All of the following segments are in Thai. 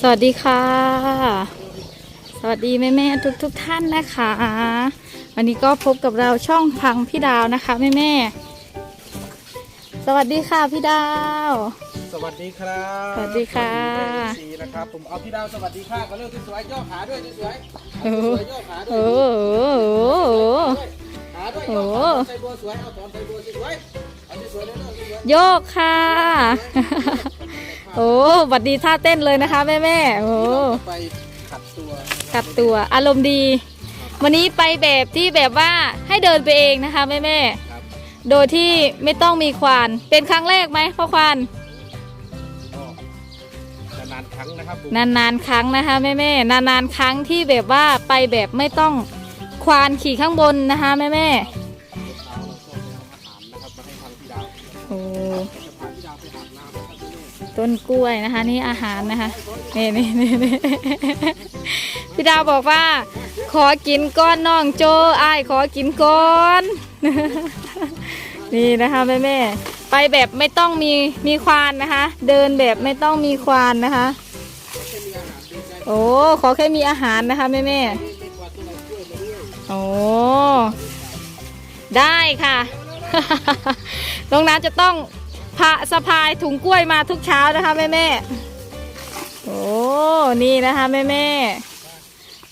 สวัสดีค่ะ สวัสดีแม่แม่ทุกทุกๆท่านนะคะ วันนี้ก็พบกับเราช่องพังพี่ดาวนะคะแม่แม่สวัสดีค่ะพี่ดาว สวัสดีครับสวัสดีค่ะสีนะครับผมเอาพี่ดาวสวัสดีค่ะก็เริ่มสวยๆย่อขาด้วยสวยๆโอ้สวยๆย่อขาด้วโอ้ยโหขาด้วยโอ้ย่อโหขาใส่บัวสวยเอาถอนใส่บัวสวยๆเอาสวยๆเร็วๆสวยโยกค่ะ โอ้สวัสดีท่าเต้นเลยนะคะ แม่แม่โอ้ๆไปขัดตัวกลับตัวอารมณ์ดี วันนี้ไปแบบที่แบบว่าให้เดินไปเองนะคะแม่แม่ครับโดยที่ไม่ต้องมีควาน เป็นครั้งแรกไหมพ่อควานก็นานๆครั้งนะครับผมนานๆครั้งนะคะแม่แม่นานๆครั้งที่แบบว่าไปแบบไม่ต้องควานขี่ข้างบนนะคะแม่แม่ ต้นกล้วยนะคะ นี่อาหารนะคะนี่นี่นี่นี่พี่ดาวบอกว่า ขอกินก้อนน้องโจอ้ายขอกินก้อน นี่นะคะแม่แม่ไปแบบไม่ต้องมีมีควานนะคะ เดินแบบไม่ต้องมีควานนะคะ โอ้ขอแค่มีอาหารนะคะแม่แม่โอ้ได้ค่ะน้องน้ำจะต้อง พาสะพายถุงกล้วยมาทุกเช้านะคะแม่แม่โอ้นี่นะคะแม่แม่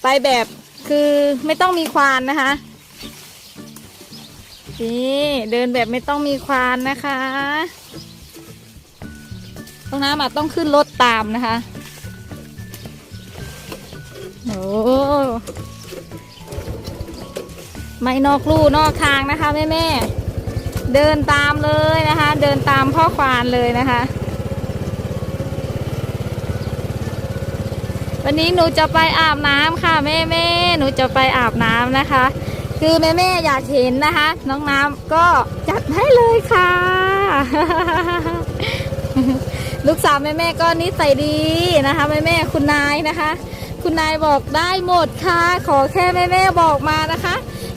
ไปแบบคือไม่ต้องมีควานนะคะนี่เดินแบบไม่ต้องมีควานนะคะน้องน้ำอาจต้องขึ้นรถตามนะคะ โอ้ไม่นอกลู่นอกทางนะคะแม่แม่ เดินตามเลยนะคะ เดินตามพ่อควานเลยนะคะ วันนี้หนูจะไปอาบน้ำค่ะแม่แม่หนูจะไปอาบน้ำนะคะ คือแม่แม่อยากเห็นนะคะ น้องน้ำก็จัดให้เลยค่ะ ลูกสาวแม่แม่ก็นิสัยดีนะคะแม่แม่คุณนายนะคะ คุณนายบอกได้หมดค่ะ ขอแค่แม่แม่บอกมานะคะ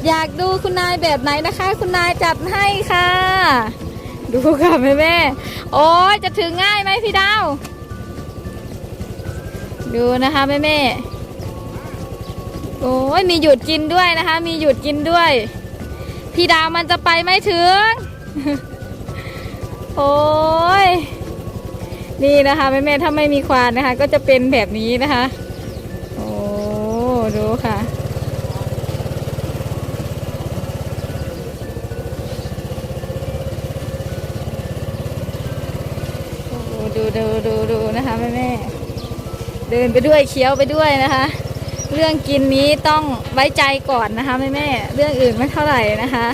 อยากดูคุณนายแบบไหนนะคะ คุณนายจัดให้ค่ะ ดูค่ะแม่แม่โอ้ยจะถึงง่ายไหมพี่ดาว ดูนะคะแม่แม่โอ้ยมีหยุดกินด้วยนะคะ มีหยุดกินด้วย พี่ดาวมันจะไปไม่ถึง โอ้ยนี่นะคะแม่แม่ถ้าไม่มีควานนะคะ ก็จะเป็นแบบนี้นะคะ โอ้ดูค่ะ ดูดูดูดูนะคะแม่แม่เดินไปด้วยเคี้ยวไปด้วยนะคะ เรื่องกินนี้ต้องไว้ใจก่อนนะคะแม่แม่เรื่องอื่นไม่เท่าไหร่นะคะ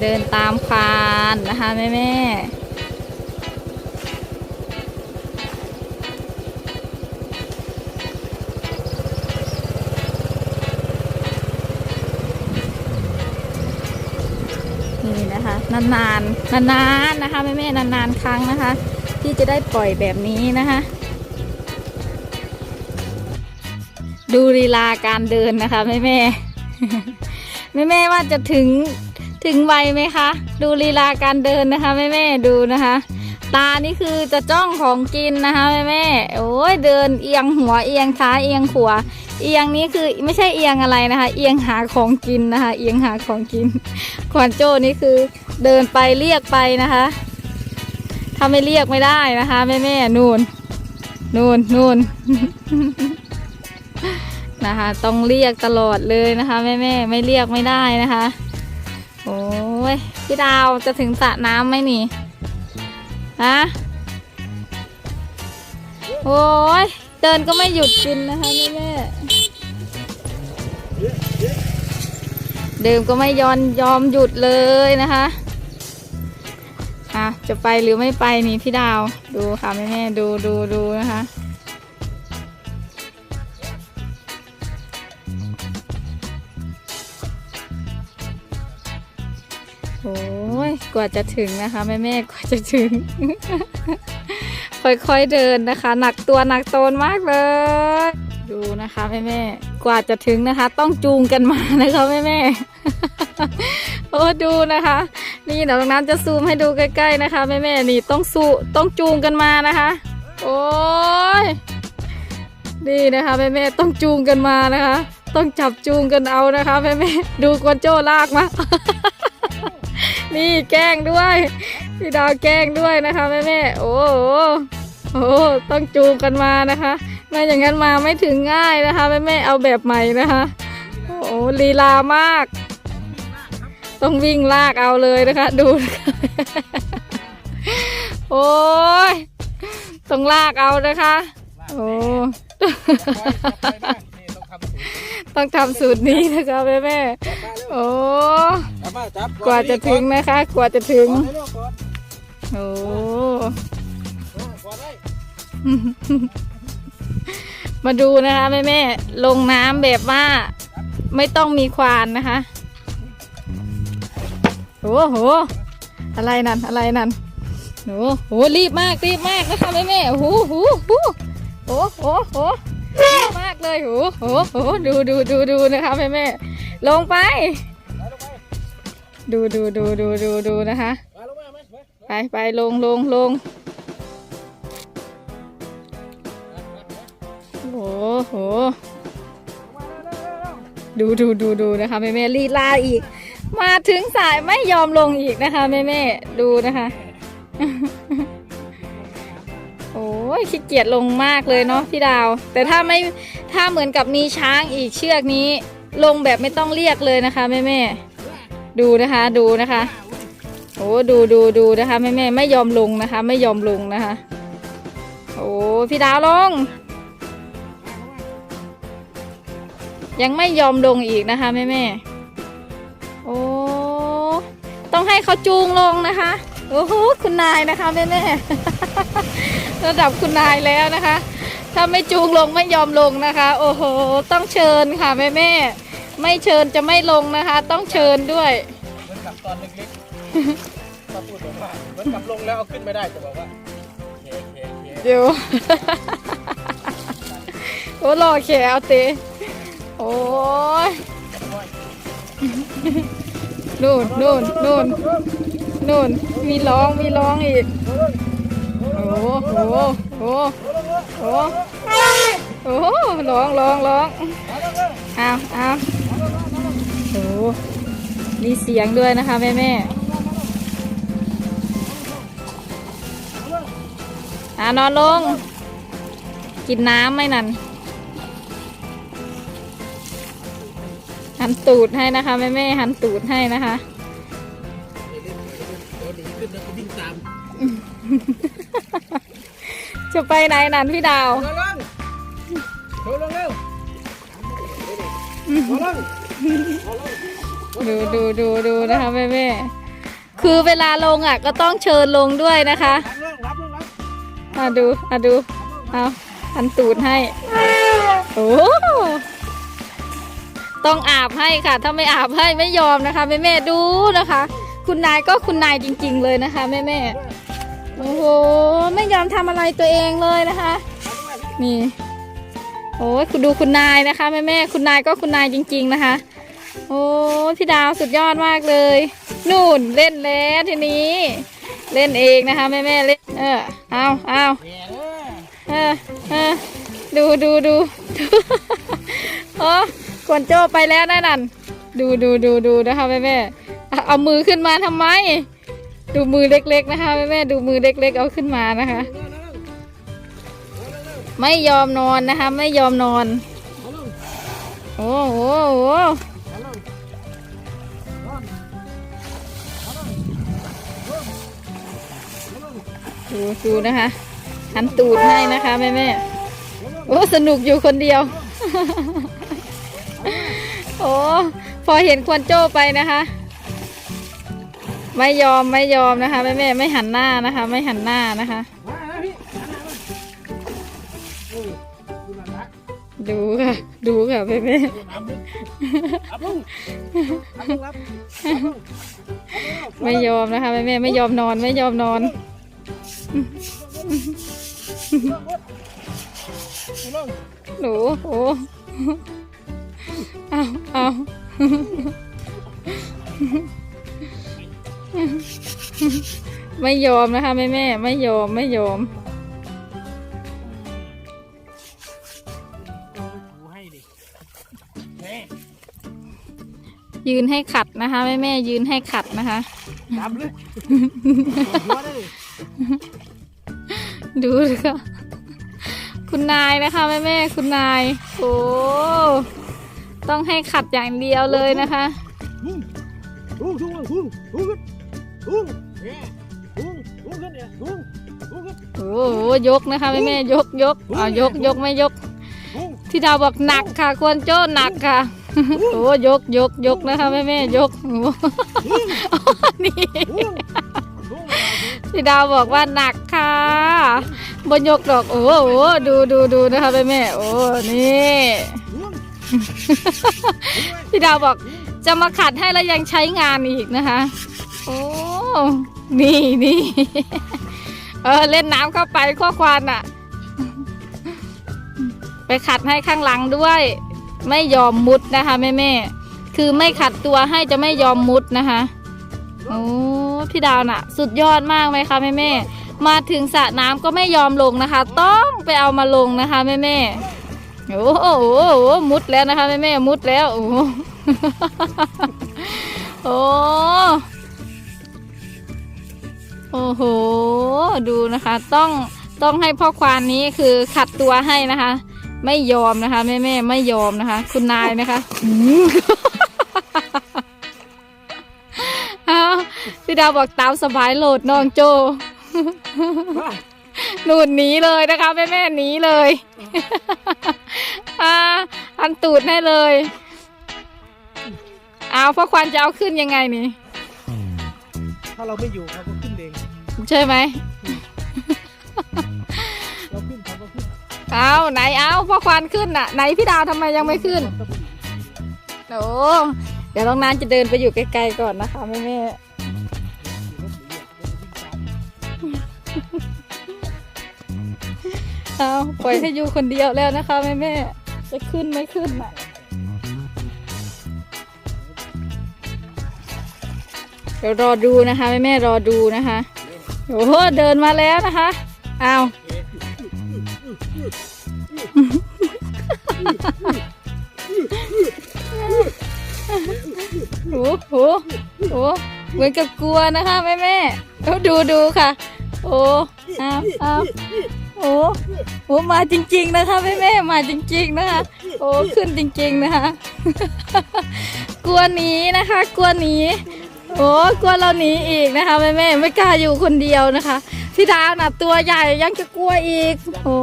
เดินตามควานนะคะแม่แม่นี่นะคะนาน นานๆนะคะแม่แม่ๆนานๆครั้งนะคะ ที่จะได้ปล่อยแบบนี้นะคะ ดูลีลาการเดินนะคะแม่แม่แม่แม่ว่าจะถึงถึงไวไหมคะ ดูลีลาการเดินนะคะแม่แม่ดูนะคะ ตานี่คือจะจ้องของกินนะคะแม่แม่โอ้ยเดินเอียงหัวเอียงซ้ายเอียงขวา เอียงนี้คือไม่ใช่เอียงอะไรนะคะ เอียงหาของกินนะคะ เอียงหาของกินควานโจ้นี่คือเดินไปเรียกไปนะคะถ้าไม่เรียกไม่ได้นะคะแม่แม่ๆนู่นนู่นนู่นนะคะ ต้องเรียกตลอดเลยนะคะแม่แม่ๆไม่เรียกไม่ได้นะคะ โอ้ยพี่ดาวจะถึงสระน้ำไหมนี่ฮะโอ้ย เดินก็ไม่หยุดกินนะคะแม่แม่ๆเดิมก็ไม่ยอนยอมหยุดเลยนะคะอะจะไปหรือไม่ไปนี่พี่ดาวดูค่ะแม่แม่ดูดูดูนะคะโอ้ยกว่าจะถึงนะคะแม่แม่กว่าจะถึง ค่อยๆเดินนะคะ หนักตัวหนักโตนมากเลย ดูนะคะแม่แม่ๆกว่าจะถึงนะคะ ต้องจูงกันมานะคะแม่แม่ๆโอ้ดูนะคะ นี่เดี๋ยวน้องน้ำจะซูมให้ดูใกล้ๆนะคะแม่แม่ๆนี่ต้องสู้ต้องจูงกันมานะคะ โอ้ยนี่นะคะแม่แม่ๆต้องจูงกันมานะคะ ต้องจับจูงกันเอานะคะแม่แม่ๆดูกวนโจ้ลากมา นี่แกล้งด้วยพี่ดาวแกล้งด้วยนะคะแม่แม่โอ้โหโอ้ต้องจูงกันมานะคะไม่อย่างนั้นมาไม่ถึงง่ายนะคะแม่แม่เอาแบบใหม่นะคะโอ้ลีลามาก ต้องวิ่งลากเอาเลยนะคะ ดูนะคะโอ้ยต้องลากเอานะคะ โอ้ ต้องทำสูตรต้องทำสูตรนี้นะคะแม่แม่จับมาเร็วๆโอ้กว่าจะถึงนะคะ กว่าจะถึงโอ้มาดูนะคะแม่แม่ๆลงน้ำแบบว่า ไม่ต้องมีควานนะคะโอ้โห อะไรนั่น อะไรนั่นโอ้โห รีบมาก รีบมากนะคะแม่แม่ๆโอ้โหโอ้โหโอ้โห โอ้โหรีบมากเลยโอ้โหโหดูดูดูดูนะคะแม่แม่ลงไป ดูดูดูดูดูดูนะคะ ไปไปไปไปลงลงลงโอ้โหดูดูดูดูนะคะแม่แม่ลีลาอีก มาถึงสายไม่ยอมลงอีกนะคะแม่แม่ดูนะคะ โอ้ยขี้เกียจลงมากเลยเนาะพี่ดาว แต่ถ้าไม่ถ้าเหมือนกับมีช้างอีกเชือกนี้ ลงแบบไม่ต้องเรียกเลยนะคะแม่แม่ดูนะคะดูนะคะโอ้ดูดูดูนะคะแม่แม่ไม่ยอมลงนะคะ ไม่ยอมลงนะคะ โอ้พี่ดาวลง ยังไม่ยอมลงอีกนะคะแม่แม่โอ้ต้องให้เขาจูงลงนะคะโอ้โหคุณนายนะคะแม่แม่ ระดับคุณนายแล้วนะคะ ถ้าไม่จูงลงไม่ยอมลงนะคะ โอ้โห ต้องเชิญค่ะแม่แม่ไม่เชิญจะไม่ลงนะคะ ต้องเชิญด้วยเหมือนกับตอนเล็กๆถ้าพูดแบบว่าเหมือนกับลงแล้วเอาขึ้นไม่ได้จะบอกว่าเคเคเคเดี๋ยวโอ้รอแขวเตะโอ้ยนู่นนู่นนู่นนู่นมีร้องมีร้องอีก โอ้โหโอ้โหโอ้โอ้ร้องร้องร้องเอาเอาโอ้มีเสียงด้วยนะคะแม่แม่อ่านอนลง กินน้ำไหมนั่นหันตูดให้นะคะแม่แม่หันตูดให้นะคะ จะไปไหนนั่นพี่ดาวลงลงโชว์ลงเร็วลงลงดูดูดูดูนะคะแม่แม่คือเวลาลงอะ ก็ต้องเชิญลงด้วยนะคะรับลงรับลงรับมาดูมาดูเอาหันตูดให้ โอ้ต้องอาบให้ค่ะ ถ้าไม่อาบให้ไม่ยอมนะคะแม่แม่ดูนะคะ คุณนายก็คุณนายจริง ๆ เลยนะคะแม่แม่ โอ้โห ไม่ยอมทำอะไรตัวเองเลยนะคะ นี่ โอ้ยคุณดูคุณนายนะคะแม่แม่คุณนายก็คุณนายจริง ๆนะคะ โอ้พี่ดาวสุดยอดมากเลย นู่นเล่นแล้วทีนี้ เล่นเองนะคะแม่แม่เล่น เออ เอาเอาเลยเออเออดูดูดูโอ้กวนโจไปแล้วนั่นนั่นดูดูดูดูนะคะแม่แม่เอาเอามือขึ้นมาทำไม ดูมือเล็กๆนะคะ แม่แม่ดูมือเล็กๆเอาขึ้นมานะคะ ไม่ยอมนอนนะคะ ไม่ยอมนอนโอ้โหโอ้โหดูดูนะคะหันตูดให้นะคะแม่แม่โอ้สนุกอยู่คนเดียว โอ้พอเห็นควนโจ้ไปนะคะ ไม่ยอมไม่ยอมนะคะแม่แม่ไม่หันหน้านะคะ ไม่หันหน้านะคะดูค่ะดูค่ะ ดูค่ะแม่แม่ไม่ยอมนะคะแม่แม่ไม่ยอมนอนไม่ยอมนอนหนูโอ้เอาเอา ไม่ยอมนะคะแม่แม่ไม่ยอมไม่ยอมยืนให้ขัดนะคะแม่แม่ยืนให้ขัดนะคะจับเลยดูเลยค่ะคุณนายนะคะแม่แม่คุณนายโอ้ต้องให้ขัดอย่างเดียวเลยนะคะ พุ่งพุ่งพุ่งพุ่งพุ่งพุ่งเนี่ยพุ่งพุ่งขึ้นเนี่ยพุ่งพุ่งขึ้นโอ้โหยกนะคะแม่แม่ๆยกยกเอายกยกไม่ยกพุ่งพี่ดาวบอกหนักค่ะ ควรโจ้หนักค่ะโอ้ยกยกยกนะคะแม่แม่ๆยกโอ้นี่พุ่งพุ่งพี่ดาวบอกว่าหนักค่ะบนยกดอกโอ้โหดูดูดูนะคะแม่แม่ๆโอ้นี่พุ่งพี่ดาวบอกจะมาขัดให้แล้วยังใช้งานอีกนะคะ โอ้ นี่นี่เออเล่นน้ำเข้าไปข้อควานอะไปขัดให้ข้างหลังด้วย ไม่ยอมมุดนะคะแม่แม่ๆคือไม่ขัดตัวให้จะไม่ยอมมุดนะคะโอ้พี่ดาวน่ะ สุดยอดมากไหมคะแม่แม่ๆมาถึงสระน้ำก็ไม่ยอมลงนะคะ ต้องไปเอามาลงนะคะแม่แม่ๆโอ้โหมุดแล้วนะคะแม่แม่ๆมุดแล้วโอ้โห โอ้โห ดูนะคะ ต้องต้องให้พ่อควานนี้คือขัดตัวให้นะคะ ไม่ยอมนะคะแม่แม่ไม่ยอมนะคะ คุณนายนะคะอ้าวพี่ดาวบอกตามสบายโหลดน้องโจหนูดหนีเลยนะคะแม่แม่หนีเลยอ่าอันตูดให้เลย เอาพ่อควันจะเอาขึ้นยังไงนี่ ถ้าเราไม่อยู่เขาก็ขึ้นเอง ใช่ไหมเราขึ้นเขาก็ขึ้นเอาไหนเอาพ่อควันขึ้นน่ะ ไหนพี่ดาวทำไมยังไม่ขึ้นโอ้เดี๋ยวน้องนานจะเดินไปอยู่ไกลๆก่อนนะคะแม่แม่ๆเอาปล่อยให้อยู่คนเดียวแล้วนะคะแม่แม่ๆจะขึ้นไม่ขึ้นน่ะเดี๋ยวรอดูนะคะแม่แม่ๆรอดูนะคะ โอ้โหเดินมาแล้วนะคะเอาโอ้โหโอ้เหมือนกับกลัวนะคะแม่แม่ดูดูค่ะ โอ้เอาเอาโอ้โหมาจริง ๆ นะคะแม่แม่มาจริง ๆ นะคะ โอ้ขึ้นจริง ๆ นะคะ กลัวหนีนะคะ กลัวหนี โอ้กลัวเราหนีอีกนะคะแม่แม่ไม่กล้าอยู่คนเดียวนะคะพี่ดาวน่ะตัวใหญ่ยังจะกลัวอีก โอ้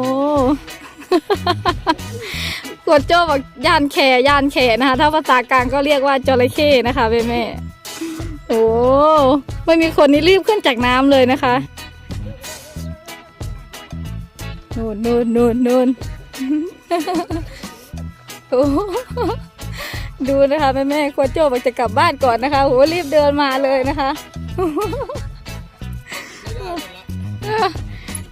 กวดโจ้บอกยานแขยานแขนะคะ ถ้าภาษากลางก็เรียกว่าจระเข้นะคะแม่แม่โอ้ไม่มีคนนี้รีบขึ้นจากน้ำเลยนะคะนู่นนู่นนู่นนู่นโอ้ ดูนะคะแม่แม่ๆกวโจ้บอกจะกลับบ้านก่อนนะคะโหรีบเดินมาเลยนะคะ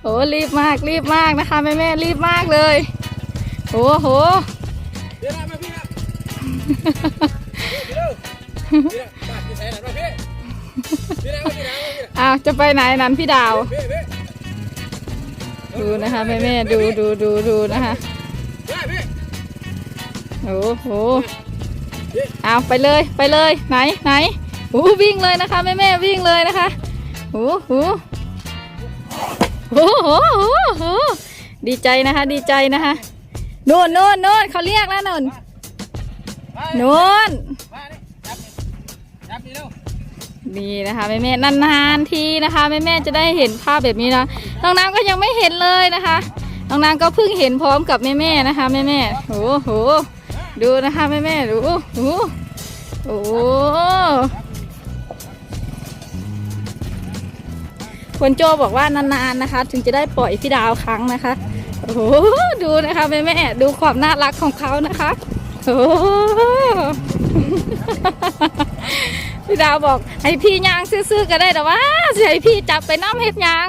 โอ้รีบมากรีบมากนะคะแม่แม่รีบมากเลยโอ้โหเดินมาพี่นะเดี๋ยวเดี๋ยวบ้านที่ไหนพี่นะมาพี่นพี่นะอ้าวจะไปไหนนั้นพี่ดาว ดูนะคะแม่แม่ดูดูดูดูนะคะโอ้โห เอาไปเลยไปเลยไหนไหนโอ้วิ่งเลยนะคะแม่แม่ๆวิ่งเลยนะคะโอ้โหโอ้โหโอ้โหดีใจนะคะ ดีใจนะคะโน่นโน่นโน่นเขาเรียกแล้วโน่นโน่นมานี่จับนี่จับนี่เร็วนี่นะคะแม่แม่ๆนานๆทีนะคะแม่แม่ๆจะได้เห็นภาพแบบนี้นะน้องน้ำก็ยังไม่เห็นเลยนะคะน้องน้ำก็เพิ่งเห็นพร้อมกับแม่แม่ๆนะคะแม่แม่ๆโอ้โห ดูนะคะแม่แม่ดูโอ้โหโอ้โหคนโจบอกว่านานๆนะคะ ถึงจะได้ปล่อยพี่ดาวครั้งนะคะโอ้โหดูนะคะแม่แม่ดูความน่ารักของเขานะคะโอ้โหพี่ดาวบอกให้พี่ยางซื้อๆก็ได้แต่ว่าให้พี่จับไปน้ำเห็ดยาง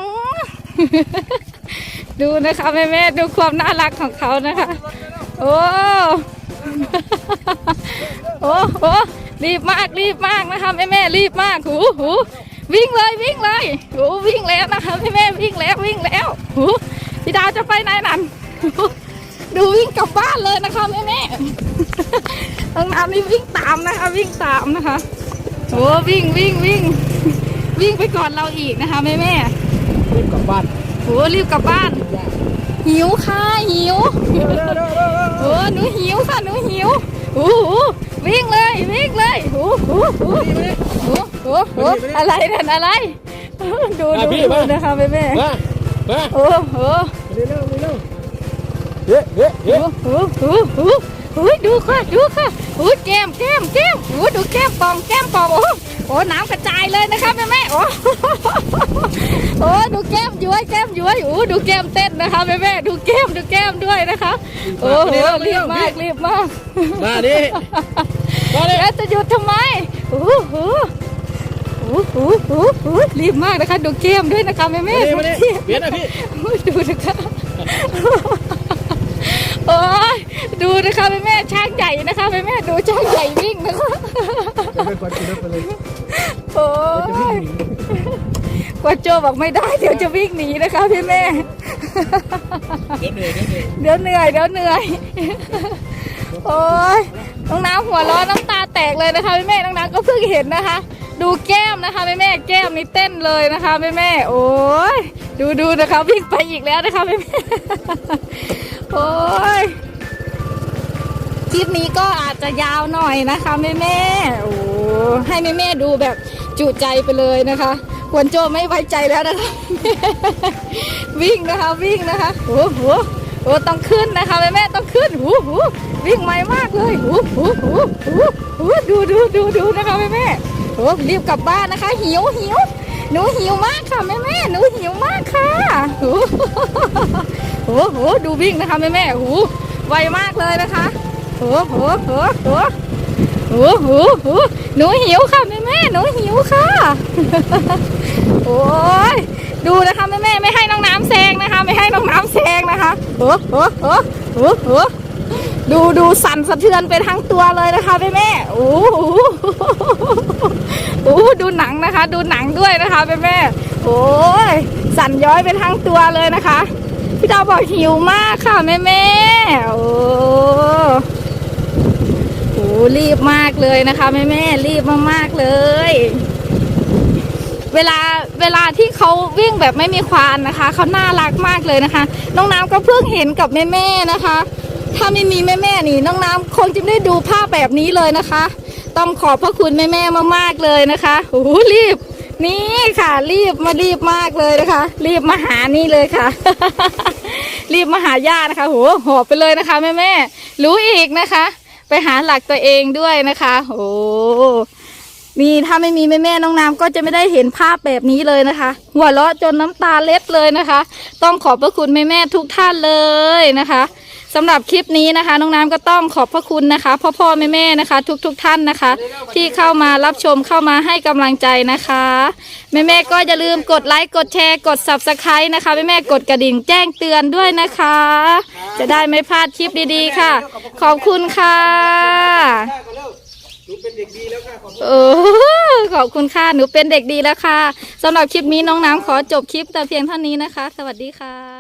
ดูนะคะแม่แม่ดูความน่ารักของเขานะคะ โอ้ โอ้โหรีบมากรีบมากนะคะแม่แม่ๆรีบมากหูหูวิ่งเลยวิ่งเลยโอ้วิ่งแล้วนะคะแม่แม่ๆวิ่งแล้ววิ่งแล้วหูพี่ดาวจะไปไหนนั่นหูดูวิ่งกลับบ้านเลยนะคะแม่แม่ๆน้องน้ำนี่วิ่งตามนะคะ วิ่งตามนะคะโอ้วิ่งวิ่งวิ่งวิ่งไปก่อนเราอีกนะคะแม่แม่รีบกลับบ้านๆโอ้รีบกลับบ้าน หิวค่ะหิว เร็วเร็วเร็วเร็วเร็วโอ้หนูหิวค่ะหนูหิวโอ้โหวิ่งเลยวิ่งเลยโอ้โหโอ้โหโอ้โหโอ้โหอะไรนั่นอะไร ดูดูดูนะคะแม่แม่มามาๆโอ้โหเร็วเร็วเร็วเฮ้เฮ้เฮ้โอ้โหโอ้โหโอ้ยดูค่ะดูค่ะโอ้ยแก้มแก้มแก้มโอ้ยดูแก้มปองแก้มปองโอ้โหโอ้น้ำกระจายเลยนะคะแม่แม่ๆโอ้โอ้ดูแก้มย้วยแก้มย้วยโอ้ดูแก้มเต้นนะคะแม่แม่ๆดูแก้มดูแก้มด้วยนะคะโอ้โหรีบมากรีบมากมาดิมาดิแล้วจะหยุดทำไมโอ้โหโอ้โหโอ้โหรีบมากนะคะดูเกมด้วยนะคะแม่แม่มาดิมาดิดูเกมเปลี่ยนนะพี่ดูนะคะโอ้ย ดูนะคะแม่แม่ช้างใหญ่นะคะแม่แม่ดูช้างใหญ่วิ่งนะคะจะเป็นคนกินรถไปเลยโอ้จะวิ่งยหนีกว่าโจบอกไม่ได้ เดี๋ยวจะวิ่งหนีนะคะพี่แม่เดี๋ยวเหนื่อยเดี๋ยวเหนื่อยเดี๋ยวเหนื่อยเดี๋ยวเหนื่อยโอ้ยน้องน้ำหัวเร้อนน้ำตาแตกเลยนะคะแม่แม่น้องน้ำก็เพิ่งเห็นนะคะ ดูแก้มนะคะแม่แม่แก้มนี่เต้นเลยนะคะแม่แม่โอ้ยดูดูนะคะวิ่งไปอีกแล้วนะคะแม่แม่โอ้ย คลิปนี้ก็อาจจะยาวหน่อยนะคะแม่แม่โอ้ให้แม่แม่ดูแบบจุใจไปเลยนะคะควนโจไม่ไว้ใจแล้วนะคะ วิ่งนะคะวิ่งนะคะโอ้โหโอ้ต้องขึ้นนะคะแม่แม่ต้องขึ้นหูหูวิ่งไวมากเลยหูหูหูหูหูดูดูดูดูนะคะแม่แม่โอ้รีบกลับบ้านนะคะ หิวหิวหนูหิวมากค่ะแม่แม่หนูหิวมากค่ะหูโอ้โหดูวิ่งนะคะแม่แม่หูไวมากเลยนะคะ โอ้โหโอ้โหโอ้โหโอ้หนูหิวค่ะแม่แม่หนูหิวค่ะ โอ้ยดูนะคะแม่แม่ไม่ให้น้องน้ำแซงนะคะ ไม่ให้น้องน้ำแซงนะคะโอ้โหโอ้โหโอ้โหดูดูสั่นสะเทือนไปทั้งตัวเลยนะคะแม่แม่โอ้โหโอ้โหดูหนังนะคะ ดูหนังด้วยนะคะแม่แม่โอ้ยสั่นย้อยไปทั้งตัวเลยนะคะ พี่ดาวบอกหิวมากค่ะแม่แม่โอ้ รีบมากเลยนะคะแม่แม่รีบมากๆเลย เวลาเวลาที่เขาวิ่งแบบไม่มีควานนะคะเขาน่ารักมากเลยนะคะ น้องน้ำก็เพิ่งเห็นกับแม่แม่นะคะ ถ้าไม่มีแม่แม่นี่ น้องน้ำคงจะไม่ได้ดูภาพแบบนี้เลยนะคะ ต้องขอบพระคุณแม่แม่มากๆเลยนะคะโอ้โหรีบ นี่ค่ะ รีบมารีบมากเลยนะคะ รีบมาหานี่เลยค่ะรีบมาหาย่านะคะโหหอบไปเลยนะคะแม่แม่รู้อีกนะคะ ไปหาหลักตัวเองด้วยนะคะโอ้นี่ถ้าไม่มีแม่แม่น้องน้ำก็จะไม่ได้เห็นภาพแบบนี้เลยนะคะ หัวเราะจนน้ำตาเล็ดเลยนะคะ ต้องขอบพระคุณแม่แม่ทุกท่านเลยนะคะ สำหรับคลิปนี้นะคะ น้องน้ำก็ต้องขอบพระคุณนะคะ พ่อพ่อแม่แม่ๆนะคะ ทุกๆทท่านนะคะ ที่เข้ามารับชมเข้ามาให้กำลังใจนะคะ แม่แม่ๆก็อย่าลืมกดไลค์กดแชร์กด subscribe นะคะแม่แม่ๆกดกระดิ่งแจ้งเตือนด้วยนะคะ จะได้ไม่พลาดคลิปดีๆค่ะ ขอบคุณค่ะหนูเป็นเด็กดีแล้วค่ะขอบคุณเออขอบคุณค่ะหนูเป็นเด็กดีแล้วค่ะสำหรับคลิปนี้น้องน้ำขอจบคลิปแต่เพียงเท่านี้นะคะ สวัสดีค่ะ